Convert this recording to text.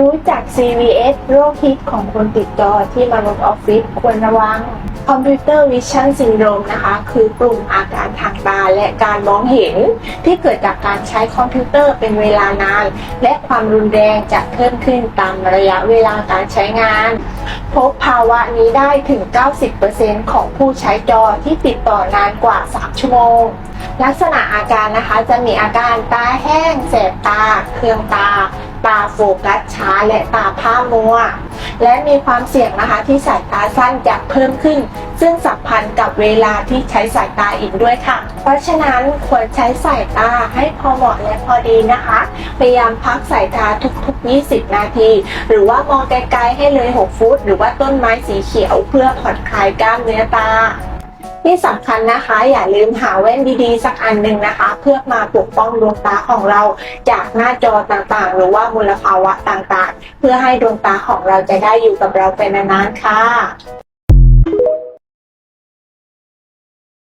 รู้จัก CVS โรคฮิตของคนติดจอที่มนุษย์ออฟฟิศควรระวังคอมพิวเตอร์วิชั่นซินโดรมนะคะ คือกลุ่มอาการทางตาและการมองเห็น ที่เกิดจากการใช้คอมพิวเตอร์เป็นเวลานาน และความรุนแรงจะเพิ่มขึ้นตามระยะเวลาการใช้งาน พบภาวะนี้ได้ถึง 90%ของผู้ใช้จอที่ติดต่อนานกว่า 3 ชั่วโมง ลักษณะอาการนะคะจะมีอาการตาแห้ง แสบตา เคืองตา ตาโฟกัสช้าและตาผ้ามัว และมีความเสี่ยงนะคะที่สายตาสั้นจะเพิ่มขึ้น ซึ่งสัมพันธ์กับเวลาที่ใช้สายตาอีกด้วยค่ะ เพราะฉะนั้นควรใช้สายตาให้พอเหมาะและพอดีนะคะ พยายามพักสายตาทุกๆ 20 นาที หรือว่ามองไกลๆให้เลย 6 ฟุต หรือว่าต้นไม้สีเขียวเพื่อผ่อนคลายกล้ามเนื้อตา ที่สำคัญนะคะ อย่าลืมหาแว่นดีๆ สักอันหนึ่งนะคะ เพื่อมาปกป้องดวงตาของเราจากหน้าจอต่างๆ หรือว่ามลภาวะต่างๆ เพื่อให้ดวงตาของเราจะได้อยู่กับเราเป็นนานๆค่ะ